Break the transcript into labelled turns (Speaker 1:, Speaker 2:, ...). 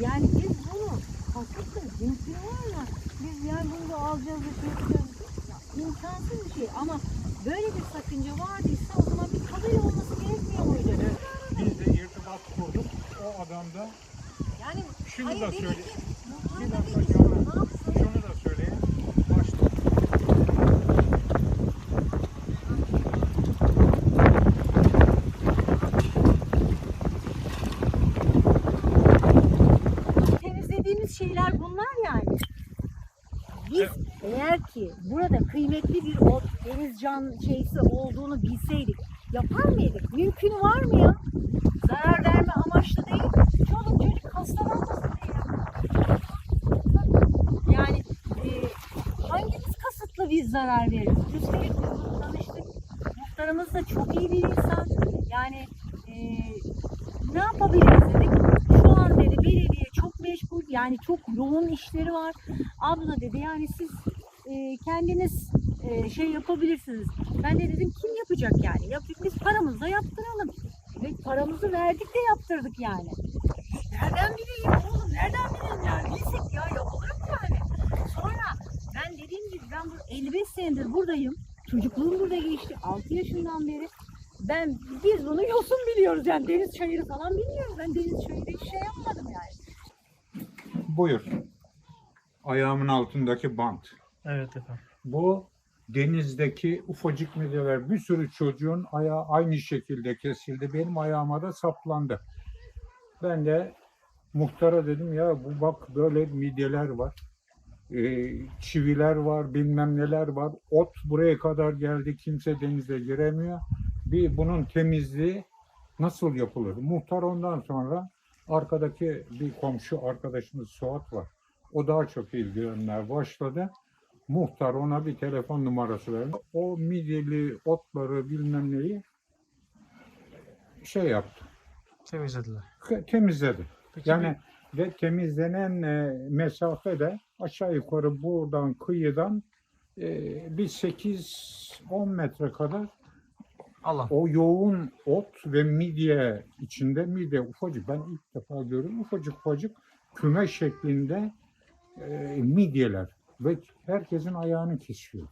Speaker 1: Yani biz bunu hakikaten cinsini var ya biz yani bunu da alacağız da şey yapacağız. Ya, imkansız bir şey ama böyle bir sakınca vardıysa o zaman bir kabul olması gerekmiyor muydu? Biz
Speaker 2: de irtibat kurduk. O adam da
Speaker 1: yani Şunu hayır, da söyle. Biz eğer ki burada kıymetli bir ot, deniz can şeysi olduğunu bilseydik yapar mıydık? Mümkünü var mı ya? Zarar verme amaçlı değil. Çoluk çocuk hastalanmasın diye. Yani e, hangimiz kasıtlı biz zarar veririz? Üstelik tanıştık. Muhtarımız da çok iyi bir insan. Yani e, ne yapabiliriz dedik. Şu an dedi belediye çok meşgul yani çok yoğun işleri var. Abla dedi yani siz e, kendiniz e, şey yapabilirsiniz. Ben de dedim kim yapacak yani? Yap, biz paramızla yaptıralım. Ve paramızı verdik de yaptırdık yani. Nereden bileyim oğlum nereden bileyim yani? Bilsek ya yapılır mı yani? Sonra ben dediğim gibi ben bu 55 senedir buradayım. Çocukluğum burada geçti. 6 yaşından beri. Ben biz bunu yosun biliyoruz yani deniz çayırı falan bilmiyoruz. Ben deniz çayırı hiç şey yapmadım yani.
Speaker 2: Buyur. Ayağımın altındaki bant.
Speaker 3: Evet efendim.
Speaker 2: Bu denizdeki ufacık midyeler bir sürü çocuğun ayağı aynı şekilde kesildi. Benim ayağıma da saplandı. Ben de muhtara dedim ya bu bak böyle midyeler var. Ee, çiviler var, bilmem neler var. Ot buraya kadar geldi. Kimse denize giremiyor. Bir bunun temizliği nasıl yapılır? Muhtar ondan sonra arkadaki bir komşu arkadaşımız Suat var. O daha çok ilgilenmeye başladı. Muhtar ona bir telefon numarası verdi. O midyeli otları bilmem neyi şey yaptı.
Speaker 3: Temizlediler.
Speaker 2: Temizledi.
Speaker 3: Peki Yani
Speaker 2: ve temizlenen e, mesafe de aşağı yukarı buradan kıyıdan e, bir 8-10 metre kadar
Speaker 3: Allah.
Speaker 2: o yoğun ot ve midye içinde midye ufacık ben ilk defa görüyorum ufacık ufacık küme şeklinde e, midyeler ve herkesin ayağını kesiyor.